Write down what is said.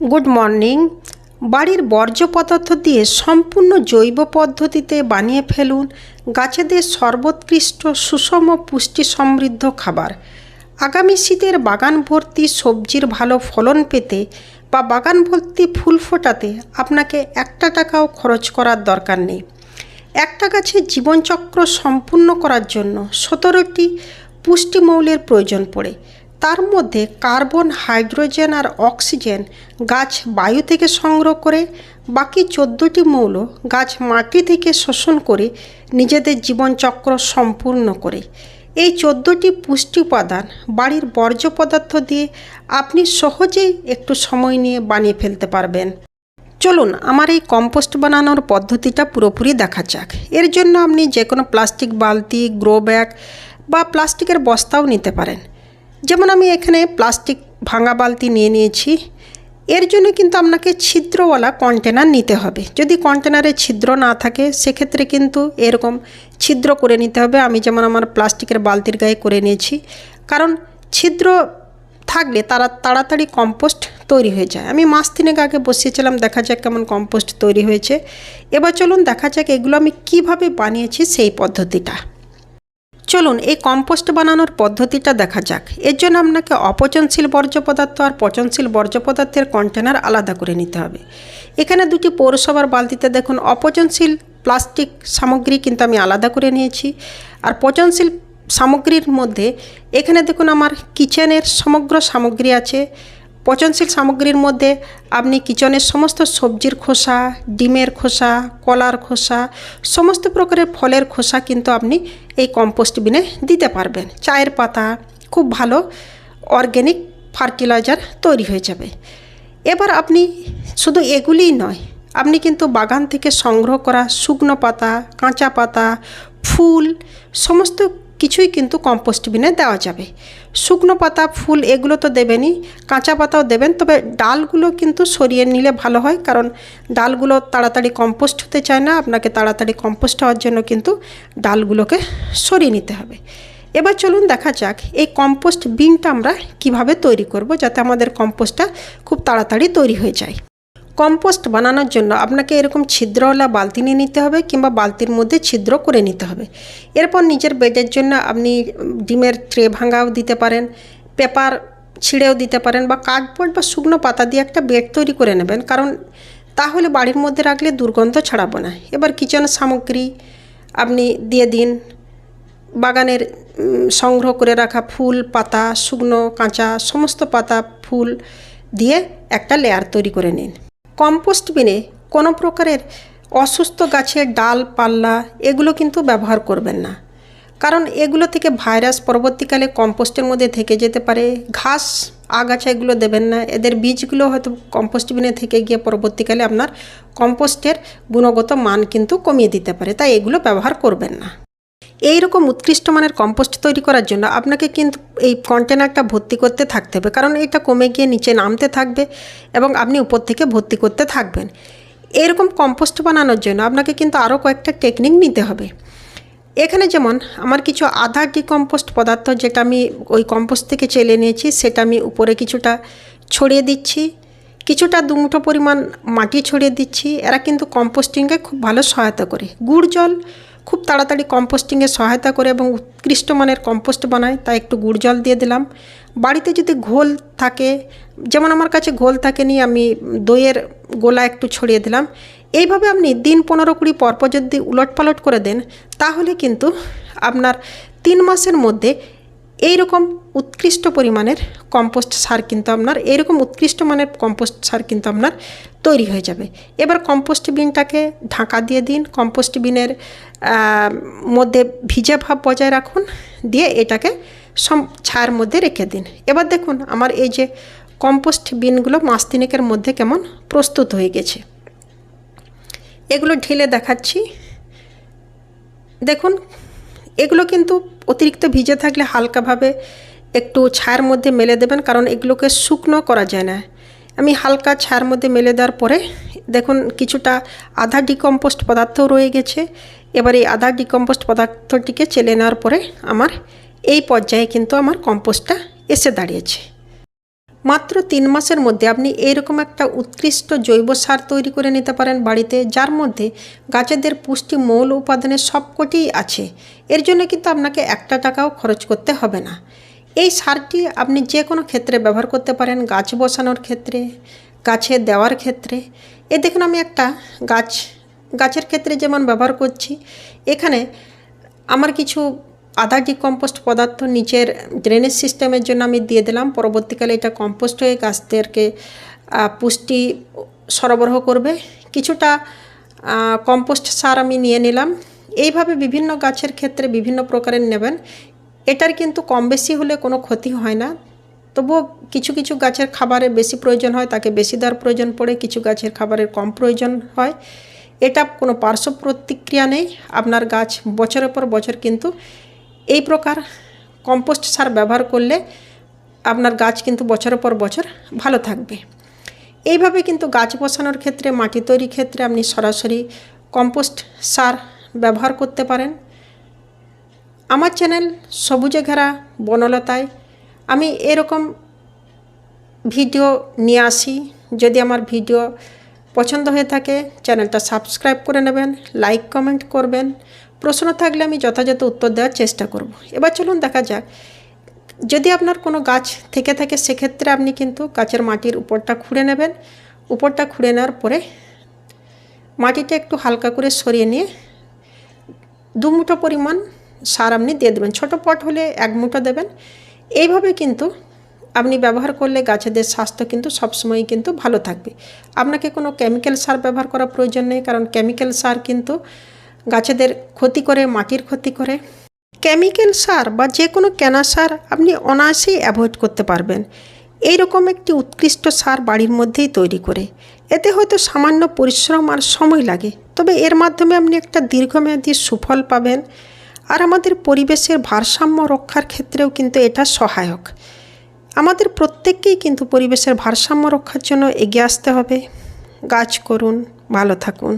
Good morning বাড়ির বর্জ্য পদার্থ দিয়ে সম্পূর্ণ জৈব পদ্ধতিতে বানিয়ে ফেলুন গাছেদের সর্বোৎকৃষ্ট সুষম পুষ্টি সমৃদ্ধ খাবার। আগামী শীতের বাগান ভর্তি সবজির ভালো ফলন পেতে বা বাগান ভর্তি ফুল ফোটাতে আপনাকে একটা টাকাও খরচ করার দরকার নেই। একটা গাছের জীবনচক্র সম্পূর্ণ করার জন্য সতেরোটি পুষ্টিমৌলের প্রয়োজন পড়ে। তার মধ্যে কার্বন, হাইড্রোজেন আর অক্সিজেন গাছ বায়ু থেকে সংগ্রহ করে, বাকি চোদ্দোটি মৌল গাছ মাটি থেকে শোষণ করে নিজেদের জীবনচক্র সম্পূর্ণ করে। এই চোদ্দোটি পুষ্টি উপাদান বাড়ির বর্জ্য পদার্থ দিয়ে আপনি সহজেই একটু সময় নিয়ে বানিয়ে ফেলতে পারবেন। চলুন আমার এই কম্পোস্ট বানানোর পদ্ধতিটা পুরোপুরি দেখা যাক। এর জন্য আপনি যে কোনো প্লাস্টিক বালতি, গ্রো ব্যাগ বা প্লাস্টিকের বস্তাও নিতে পারেন। যেমন আমি এখানে প্লাস্টিক ভাঙা বালতি নিয়ে নিয়েছি, এর জন্য কিন্তু আপনাকে ছিদ্রওয়ালা কন্টেনার নিতে হবে। যদি কন্টেনারে ছিদ্র না থাকে, সেক্ষেত্রে কিন্তু এরকম ছিদ্র করে নিতে হবে। আমি যেমন আমার প্লাস্টিকের বালতির গায়ে করে নিয়েছি, কারণ ছিদ্র থাকলে তারা তাড়াতাড়ি কম্পোস্ট তৈরি হয়ে যায়। আমি মাস তিনেক আগে বসিয়েছিলাম, দেখা যাক কেমন কম্পোস্ট তৈরি হয়েছে। এবার চলুন দেখা যাক এগুলো আমি কীভাবে বানিয়েছি সেই পদ্ধতিটা। চলুন এই কম্পোস্ট বানানোর পদ্ধতিটা দেখা যাক। এর জন্য আপনাকে অপচনশীল বর্জ্য পদার্থ আর পচনশীল বর্জ্য পদার্থের কন্টেনার আলাদা করে নিতে হবে। এখানে দুটি পৌরসভার বালতিতে দেখুন অপচনশীল প্লাস্টিক সামগ্রী কিন্তু আমি আলাদা করে নিয়েছি। আর পচনশীল সামগ্রীর মধ্যে এখানে দেখুন আমার কিচেনের সমগ্র সামগ্রী আছে। পচনশীল সামগ্রীর মধ্যে আপনি কিচেনের সমস্ত সবজির খোসা, ডিমের খোসা, কলার খোসা, সমস্ত প্রকারের ফলের খোসা কিন্তু আপনি এই কম্পোস্ট বিনে দিতে পারবেন। চায়ের পাতা খুব ভালো অর্গ্যানিক ফার্টিলাইজার তৈরি হয়ে যাবে। এবার আপনি শুধু এগুলিই নয়, আপনি কিন্তু বাগান থেকে সংগ্রহ করা শুকনো পাতা, কাঁচা পাতা, ফুল, সমস্ত কিছুই কিন্তু কম্পোস্ট বিনে দেওয়া যাবে। শুকনো পাতা, ফুল এগুলো তো দেবেনই, কাঁচা পাতাও দেবেন, তবে ডালগুলো কিন্তু সরিয়ে নিলে ভালো হয়, কারণ ডালগুলো তাড়াতাড়ি কম্পোস্ট হতে চায় না, আপনাকে তাড়াতাড়ি কম্পোস্ট হওয়ার জন্য কিন্তু ডালগুলোকে সরিয়ে নিতে হবে। এবার চলুন দেখা যাক, এই কম্পোস্ট বিনটা আমরা কীভাবে তৈরি করব, যাতে আমাদের কম্পোস্টটা খুব তাড়াতাড়ি তৈরি হয়ে যায়। কম্পোস্ট বানানোর জন্য আপনাকে এরকম ছিদ্রওয়ালা বালতি নিয়ে নিতে হবে কিংবা বালতির মধ্যে ছিদ্র করে নিতে হবে। এরপর নিজের বেডের জন্য আপনি ডিমের ট্রে ভাঙাও দিতে পারেন, পেপার ছিঁড়েও দিতে পারেন বা কার্ডবোর্ড বা শুকনো পাতা দিয়ে একটা বেড তৈরি করে নেবেন। কারণ তাহলে বাড়ির মধ্যে রাখলে দুর্গন্ধ ছড়াবো না। এবার কিচেন সামগ্রী আপনি দিয়ে দিন। বাগানের সংগ্রহ করে রাখা ফুল, পাতা, শুকনো, কাঁচা, সমস্ত পাতা, ফুল দিয়ে একটা লেয়ার তৈরি করে নিন। কম্পোস্ট বিনে কোনো প্রকারের অসুস্থ গাছের ডাল, পাল্লা এগুলো কিন্তু ব্যবহার করবেন না। কারণ এগুলো থেকে ভাইরাস পরবর্তীকালে কম্পোস্টের মধ্যে থেকে যেতে পারে। ঘাস, আগাছা এগুলো দেবেন না। এদের বীজগুলো হয়তো কম্পোস্ট বিনে থেকে গিয়ে পরবর্তীকালে আপনার কম্পোস্টের গুণগত মান কিন্তু কমিয়ে দিতে পারে। তাই এগুলো ব্যবহার করবেন না। এই রকম উৎকৃষ্ট মানের কম্পোস্ট তৈরি করার জন্য আপনাকে কিন্তু এই কন্টেনারটা ভর্তি করতে থাকতে হবে। কারণ এটা কমে গিয়ে নিচে নামতে থাকবে এবং আপনি উপর থেকে ভর্তি করতে থাকবেন। এরকম কম্পোস্ট বানানোর জন্য আপনাকে কিন্তু আরও কয়েকটা টেকনিক নিতে হবে। এখানে যেমন আমার কিছু আধা ডিকম্পোস্ট পদার্থ যেটা আমি ওই কম্পোস্ট থেকে চেলে নিয়েছি, সেটা আমি উপরে কিছুটা ছড়িয়ে দিচ্ছি। কিছুটা দুমুঠো পরিমাণ মাটি ছড়িয়ে দিচ্ছি। এরা কিন্তু কম্পোস্টিংয়ে খুব ভালো সহায়তা করে। গুড় জল খুব তাড়াতাড়ি কম্পোস্টিংয়ে সহায়তা করে এবং উৎকৃষ্ট মানের কম্পোস্ট বানায় তাই একটু গুড় জল দিয়ে দিলাম। বাড়িতে যদি ঘোল থাকে, যেমন আমার কাছে ঘোল থাকে থাকেনি, আমি দইয়ের গোলা একটু ছড়িয়ে দিলাম। এইভাবে আপনি দিন পনেরো কুড়ি পরপর যদি উলট পালট করে দেন, তাহলে কিন্তু আপনার তিন মাসের মধ্যে এই রকম উৎকৃষ্ট পরিমাণের কম্পোস্ট সার কিন্তু আপনার, এইরকম উৎকৃষ্ট মানের কম্পোস্ট সার কিন্তু আপনার তৈরি হয়ে যাবে। এবার কম্পোস্ট বিনটাকে ঢাকা দিয়ে দিন। কম্পোস্ট বিনের মধ্যে ভিজে ভাব বজায় রাখুন। দিয়ে এটাকে সম, ছায়ের মধ্যে রেখে দিন। এবার দেখুন আমার এই যে কম্পোস্ট বিনগুলো মাস তিনেকের মধ্যে কেমন প্রস্তুত হয়ে গেছে। এগুলো ঢেলে দেখাচ্ছি। দেখুন এগুলো কিন্তু অতিরিক্ত ভিজে থাকলে হালকাভাবে একটু ছায়ের মধ্যে মেলে দেবেন, কারণ এগুলোকে শুকনো করা যায় না। আমি হালকা ছায়ের মধ্যে মেলে দেওয়ার পরে দেখুন কিছুটা আধা ডিকম্পোস্ট পদার্থও রয়ে গেছে। এবার এই আধা ডিকম্পোস্ট পদার্থটিকে চেলে নেওয়ার পরে আমার এই পর্যায়ে কিন্তু আমার কম্পোস্টটা এসে দাঁড়িয়েছে। মাত্র তিন মাসের মধ্যে আপনি এইরকম একটা উৎকৃষ্ট জৈব সার তৈরি করে নিতে পারেন বাড়িতে, যার মধ্যে গাছেদের পুষ্টি মৌল উপাদানের সবকটিই আছে। এর জন্য কিন্তু আপনাকে একটা টাকাও খরচ করতে হবে না। এই সারটি আপনি যে কোনো ক্ষেত্রে ব্যবহার করতে পারেন, গাছ বসানোর ক্ষেত্রে, গাছে দেওয়ার ক্ষেত্রে। এ দেখুন আমি একটা গাছ, গাছের ক্ষেত্রে যেমন ব্যবহার করছি, এখানে আমার কিছু আধা ডিকম্পোস্ট পদার্থ নিচের ড্রেনেজ সিস্টেমের জন্য আমি দিয়ে দিলাম, পরবর্তীকালে এটা কম্পোস্ট হয়ে গাছদেরকে পুষ্টি সরবরাহ করবে। কিছুটা কম্পোস্ট সার আমি নিয়ে নিলাম। এইভাবে বিভিন্ন গাছের ক্ষেত্রে বিভিন্ন প্রকারের নেবেন। এটার কিন্তু কম বেশি হলে কোনো ক্ষতি হয় না। তবুও কিছু কিছু গাছের খাবারের বেশি প্রয়োজন হয়, তাকে বেশি দেওয়ার প্রয়োজন পড়ে, কিছু গাছের খাবারের কম প্রয়োজন হয়। এটা কোনো পার্শ্ব প্রতিক্রিয়া নেই। আপনার গাছ বছরের পর বছর কিন্তু এই প্রকার কম্পোস্ট সার ব্যবহার করলে আপনার গাছ কিন্তু বছরের পর বছর ভালো থাকবে। এইভাবে কিন্তু গাছ বসানোর ক্ষেত্রে, মাটি তৈরির ক্ষেত্রে আপনি সরাসরি কম্পোস্ট সার ব্যবহার করতে পারেন। আমার চ্যানেল সবুজে ঘেরা বনলতায় আমি এরকম ভিডিও নিয়ে আসি। যদি আমার ভিডিও পছন্দ হয়ে থাকে, চ্যানেলটা সাবস্ক্রাইব করে নেবেন, লাইক, কমেন্ট করবেন। প্রশ্ন থাকলে আমি যথাযথ উত্তর দেওয়ার চেষ্টা করব। এবার চলুন দেখা যাক। যদি আপনার কোনো গাছ থেকে থাকে, সেক্ষেত্রে আপনি কিন্তু গাছের মাটির উপরটা খুঁড়ে নেবেন। উপরটা খুঁড়ে নেওয়ার পরে মাটিটা একটু হালকা করে সরিয়ে নিয়ে দু মুঠো পরিমাণ সার আপনি দিয়ে দেবেন। ছোটো পট হলে এক মুঠো দেবেন। এইভাবে কিন্তু আপনি ব্যবহার করলে গাছেদের স্বাস্থ্য কিন্তু সবসময়ই কিন্তু ভালো থাকবে। আপনাকে কোনো কেমিক্যাল সার ব্যবহার করা প্রয়োজন নেই, কারণ কেমিক্যাল সার কিন্তু গাছেদের ক্ষতি করে, মাটির ক্ষতি করে। কেমিক্যাল সার বা যে কোনো কেনা সার আপনি অনায়াসেই অ্যাভয়েড করতে পারবেন। এই রকম একটি উৎকৃষ্ট সার বাড়ির মধ্যেই তৈরি করে। এতে হয়তো সামান্য পরিশ্রম আর সময় লাগে, তবে এর মাধ্যমে আপনি একটা দীর্ঘমেয়াদী সুফল পাবেন আর আমাদের পরিবেশের ভারসাম্য রক্ষার ক্ষেত্রেও কিন্তু এটা সহায়ক। আমাদের প্রত্যেককেই কিন্তু পরিবেশের ভারসাম্য রক্ষার জন্য এগিয়ে আসতে হবে। গাছ করুন, ভালো থাকুন।